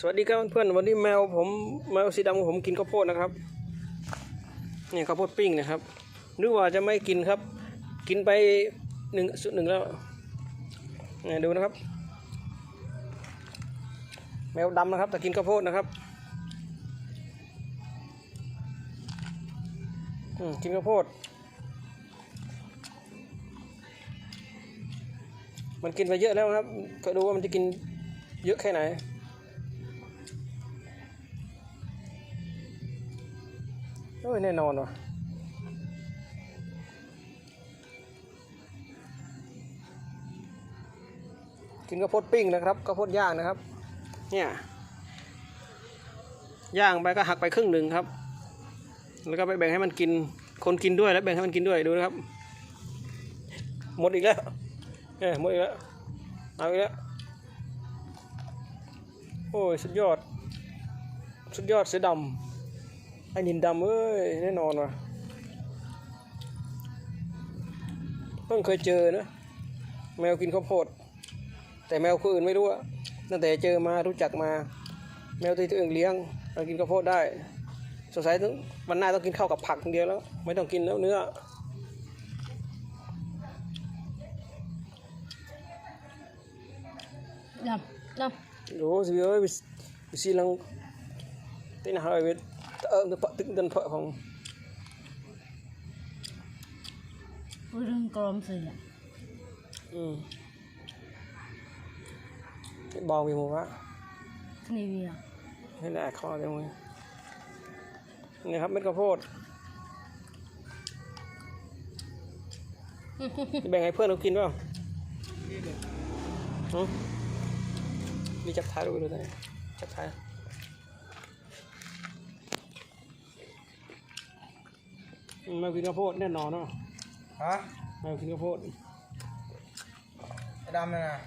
สวัสดีครับเพื่อนๆวันนี้แมวผมแมวสีดำของผมกินข้าวโพดนะครับนี่ข้าวโพดปิ้งนะครับหรือว่าจะไม่กินครับ กินไปหนึ่งสุดหนึ่งแล้วนี่ดูนะครับ แมวดำนะครับแต่กินข้าวโพดนะครับอืมกินข้าวโพด มันกินไปเยอะแล้วครับก็ดูว่ามันจะกินเยอะแค่ไหน อ้ยแน่นอนว่ะกินข้าวโพดปิ้งนะครับข้าวโพดย่างนะครับ เนี่ยย่างไปก็หักไปครึ่งหนึ่งครับ แล้วก็ไปแบ่งให้มันกิน คนกินด้วยแล้วแบ่งให้มันกินด้วยดูนะครับ หมดอีกแล้วเอ้ยหมดอีกแล้วเอาอีกแล้วโอ้ยสุดยอด สุดยอดเสือดำ ไอ้นินดำเอ้ยแน่นอนว่ะเพิ่งเคยเจอนะ แมวกินข้าวโพด แต่แมวคนอื่นไม่รู้อะตั้งแต่เจอมารู้จักมา แมวที่ตัวเองเลี้ยงมันกินข้าวโพดได้สงสัยต้องวันหน้าต้องกินข้าวกับผักอย่างเดียวแล้ว ไม่ต้องกินแล้วเนื้อ Đâm, đâm. โอ้สิเอ้ยวิวิสิลังตีนหายเวท เออจะปะตึกเดินเพาะของ Ôi rừng còm gì ạ. อืมบอกมีหมูวะ Cái này gì ạ? ให้แหลกคอเลยมึงนี่ครับเม็ดข้าวโพดแบ่งให้เพื่อนเขากินเปล่าหือมีจับท้ายดูดูได้จับท้าย มแมากินข้าวโพดแน่นอนเนาะฮะแมากินข้าวโพดไอ้ดำเนี่ยนะ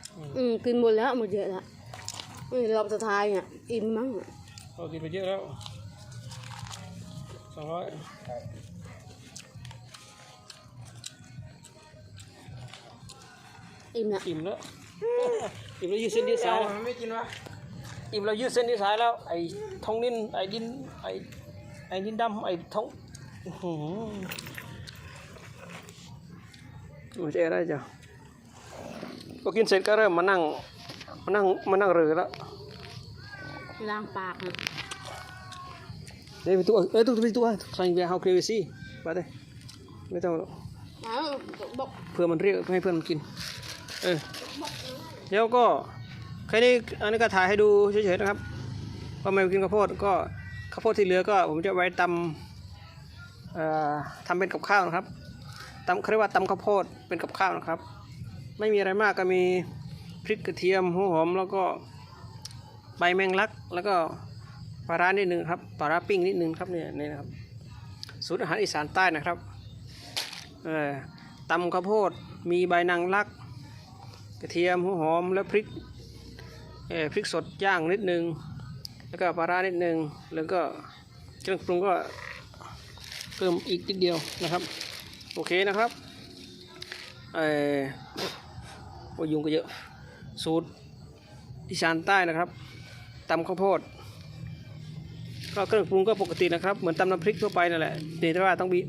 Ừ, kinh một lẽ một vậy ạ. Ừ, lọc thật thai nhỉ, im mắng. เรากินไปเยอะแล้วสองร้อย Im ạ. อิ่มแล้วอิ่มแล้วยืดเส้นยืดสายเอาแล้วมันไม่กินวะอิ่มแล้วยืดเส้นยืดสายแล้วไอ้ทองนินไอ้ดินไอ้ไอ้ดินดำไอ้ทอง อื้อหือมันจะอะไรจ้ะพอกินเสร็จก็เริ่มมานั่งมานั่งมานั่งเรือแล้ว Lang bạc ạ. เดี๋ยวไปตัวเอ้ยตัวตัวใส่เบียเฮาเคลียร์ซี่ไปเลยไม่ต้องหรอกเพื่อมันเรียกให้เพื่อนมันกิน เออเดี๋ยวก็แค่นี้อันนี้ก็ถ่ายให้ดูเฉยๆนะครับว่าแมวกินข้าวโพดก็ข้าวโพดที่เหลือก็ผมจะไว้ตำ ทำเป็นกับข้าวนะครับตำเขาเรียกว่าตำข้าวโพดเป็นกับข้าวนะครับ ไม่มีอะไรมากก็มีพริกกระเทียมหัวหอมแล้วก็ใบแมงลัก แล้วก็ปลาร้านิดนึงครับปลาร้าปิ้งนิดนึงครับเนี่ยนี่นะครับสูตรอาหารอีสานใต้นะครับเออตำข้าวโพดมีใบนางลัก กระเทียมหัวหอมและพริกเออพริกสดย่างนิดนึง แล้วก็ปลาร้านิดนึงแล้วก็เครื่องปรุงก็ เพิ่มอีกนิดเดียวนะครับ โอเคนะครับเออโอ้ยยุงก็เยอะ สูตรอีสานใต้นะครับตำข้าวโพดก็เครื่องปรุงก็ปกตินะครับ เหมือนตำน้ำพริกทั่วไปนั่นแหละแต่ว่าต้องมี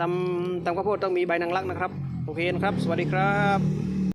ตำตำข้าวโพดต้องมีใบนางรักนะครับ โอเคนะครับ สวัสดีครับ